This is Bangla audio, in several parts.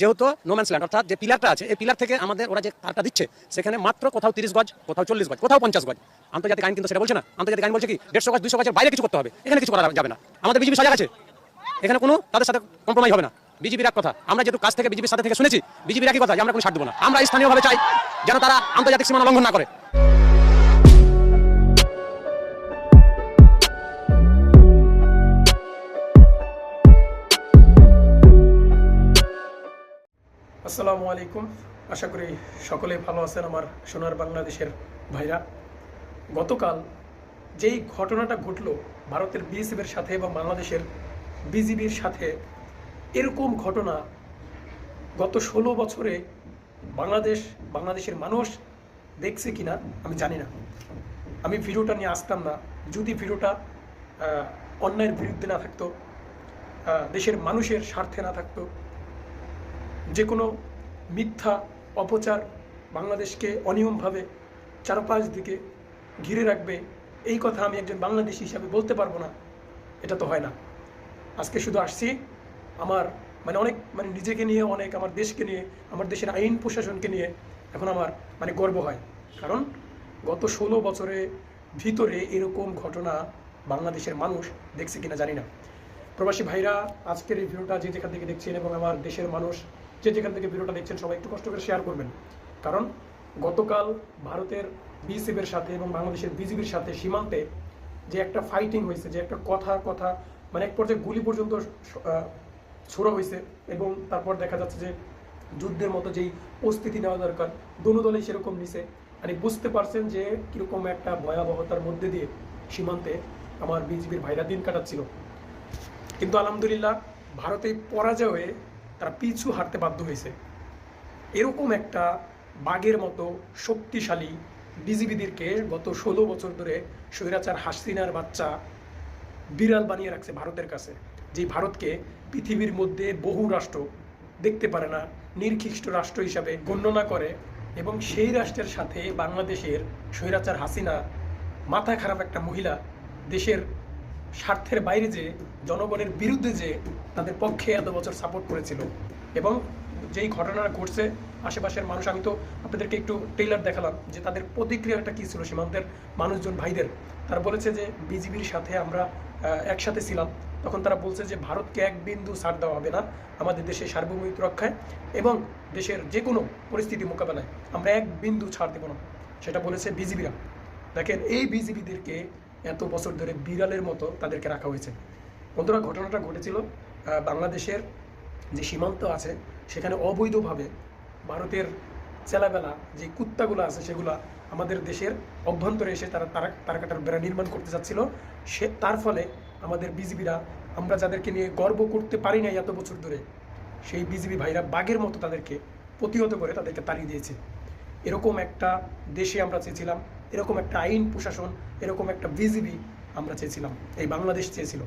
যেহেতু নোম্যান্স ল্যান্ড অর্থাৎ যে পিলারটা আছে, এই পিলার থেকে আমাদের ওরা যে তারটা দিচ্ছে, সেখানে মাত্র কোথাও তিরিশ গজ, কোথাও চল্লিশ গজ, কোথাও পঞ্চাশ গজ। আন্তর্জাতিক আইন কিন্তু সেটা বলছে না। আন্তর্জাতিক আইন বলছে কি, দেড়শো গজ, দুশো গজের বাইরে কিছু করতে হবে। এখানে কিছু করা যাবে না। আমাদের বিজেপি সজাগ আছে। এখানে কোনো তাদের সাথে কম্প্রোমাইজ হবে না। বিজেপির এক কথা। আমরা যেহেতু কাছ থেকে বিজেপির সাথে থেকে শুনেছি বিজেপির একই কথা যে আমরা কোনো ছাড় দেবো না। আমরা স্থানীয়ভাবে চাই যেন তারা আন্তর্জাতিক সীমানা লঙ্ঘন না করে। আসসালামু আলাইকুম। আশা করি সকলেই ভালো আছেন আমার সোনার বাংলাদেশের ভাইরা। গতকাল যেই ঘটনাটা ঘটলো, ভারতের বিএসএফের সাথে এবং বাংলাদেশের বিজিবির সাথে, এরকম ঘটনা গত ষোলো বছরে বাংলাদেশ, বাংলাদেশের মানুষ দেখছে কিনা, আমি জানি না। আমি ভিডিওটা নিয়ে আসতাম না। যদি ভিডিওটা অন্যায়ের বিরুদ্ধে না থাকতো দেশের মানুষের স্বার্থে না থাকতো, যে কোনো মিথ্যা, অপচার বাংলাদেশকে অনিয়মভাবে চারপাশ দিকে ঘিরে রাখবে, এই কথা আমি একজন বাংলাদেশি হিসাবে বলতে পারব না। এটা তো হয় না। আজকে শুধু আসছি আমার মানে অনেক মানে নিজেকে নিয়ে অনেক, আমার দেশকে নিয়ে, আমার দেশের আইন প্রশাসনকে নিয়ে এখন আমার মানে গর্ব হয়। কারণ গত ষোলো বছরে ভিতরে এরকম ঘটনা বাংলাদেশের মানুষ দেখছে কিনা জানি না। প্রবাসী ভাইরা, আজকের এই ভিডিওটা যে যেখান থেকে দেখছেন এবং আমার দেশের মানুষ যে যেখান থেকে ভিডিওটা দেখছেন, সবাই একটু কষ্ট করে শেয়ার করবেন। কারণ গতকাল ভারতের বিসিবির সাথে এবং বাংলাদেশের বিজিবির সাথে সীমান্তে যে একটা ফাইটিং হয়েছে, যে একটা কথা কথা মানে এক পর্যায়ে গুলি পর্যন্ত ছোড়া হয়েছে এবং তারপর দেখা যাচ্ছে যে যুদ্ধের মতো যেই প্রস্তুতি নেওয়া দরকার, দোনো দলেই সেরকম নিছে। মানে বুঝতে পারছেন যে কীরকম একটা ভয়াবহতার মধ্যে দিয়ে সীমান্তে আমার বিজিবির ভাইরা দিন কাটাচ্ছিল। কিন্তু আলহামদুলিল্লাহ, ভারতে পরাজয় হয়ে তারা পিছু হাঁটতে বাধ্য হয়েছে। এরকম একটা বাঘের মতো শক্তিশালী বিজিবিদেরকে গত ষোলো বছর ধরে স্বৈরাচার হাসিনার বাচ্চা বিড়াল বানিয়ে রাখছে ভারতের কাছে, যে ভারতকে পৃথিবীর মধ্যে বহু রাষ্ট্র দেখতে পারে না নির্খিষ্ট রাষ্ট্র হিসাবে গণ্যনা করে এবং সেই রাষ্ট্রের সাথে বাংলাদেশের স্বৈরাচার হাসিনা মাথা খারাপ একটা মহিলা দেশের স্বার্থের বাইরে যে জনগণের বিরুদ্ধে যে তাদের পক্ষে এত বছর সাপোর্ট করেছিল। এবং যেই ঘটনা ঘটছে আশেপাশের মানুষ, আমি তো আপনাদেরকে একটু টেইলার দেখালাম যে তাদের প্রতিক্রিয়াটা কী ছিল সীমান্তের মানুষজন, ভাইদের। তারা বলেছে যে বিজিবির সাথে আমরা একসাথে ছিলাম। তখন তারা বলছে যে ভারতকে এক বিন্দু ছাড় দেওয়া হবে না আমাদের দেশের সার্বভৌমিত্ব রক্ষায় এবং দেশের যে কোনো পরিস্থিতি মোকাবেলায় আমরা এক বিন্দু ছাড় দেব না, সেটা বলেছে বিজিবিরা। দেখেন, এই বিজিবিদেরকে এত বছর ধরে বিড়ালের মতো তাদেরকে রাখা হয়েছে। বন্ধুরা, ঘটনাটা ঘটেছিল বাংলাদেশের যে সীমান্ত আছে, সেখানে অবৈধভাবে ভারতের চেলাবেলা যে কুত্তাগুলো আছে, সেগুলো আমাদের দেশের অভ্যন্তরে এসে তারা তারা তারাকাটার বেড়া নির্মাণ করতে যাচ্ছিল সে, তার ফলে আমাদের বিজিবিরা, আমরা যাদেরকে নিয়ে গর্ব করতে পারি না এত বছর ধরে, সেই বিজিবি ভাইরা বাঘের মতো তাদেরকে প্রতিহত করে তাদেরকে তাড়িয়ে দিয়েছে। এরকম একটা দেশে আমরা চেয়েছিলাম এরকম একটা আইন প্রশাসন, এরকম একটা বিজিবি আমরা চেয়েছিলাম, এই বাংলাদেশ চেয়েছিল।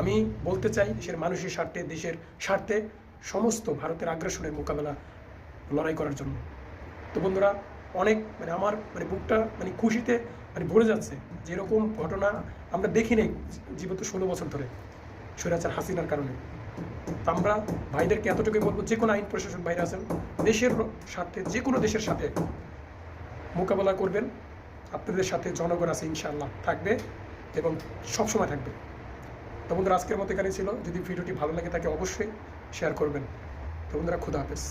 আমি বলতে চাই দেশের মানুষের স্বার্থে, দেশের স্বার্থে সমস্ত ভারতের আগ্রাসনের মোকাবেলা লড়াই করার জন্য। তো বন্ধুরা, অনেক মানে আমার মানে বুকটা মানে খুশিতে মানে ভরে যাচ্ছে যে এরকম ঘটনা আমরা দেখি নাই জীবিত ষোলো বছর ধরে স্বৈরাচার হাসিনার কারণে। আমরা ভাইদেরকে এতটুকুই বলব, যে কোনো আইন প্রশাসন বাইরে আছেন, দেশের স্বার্থে, যে কোনো দেশের সাথে মোকাবেলা করবেন। আপনাদের সাথে জনগণ আছে ইনশাআল্লাহ থাকবে এবং সবসময় থাকবে। তো বন্ধুরা, আজকের মতো এখানে ছিল। যদি ভিডিওটি ভালো লাগে তাকে অবশ্যই শেয়ার করবেন। তো বন্ধুরা, খুদা হাফেজ।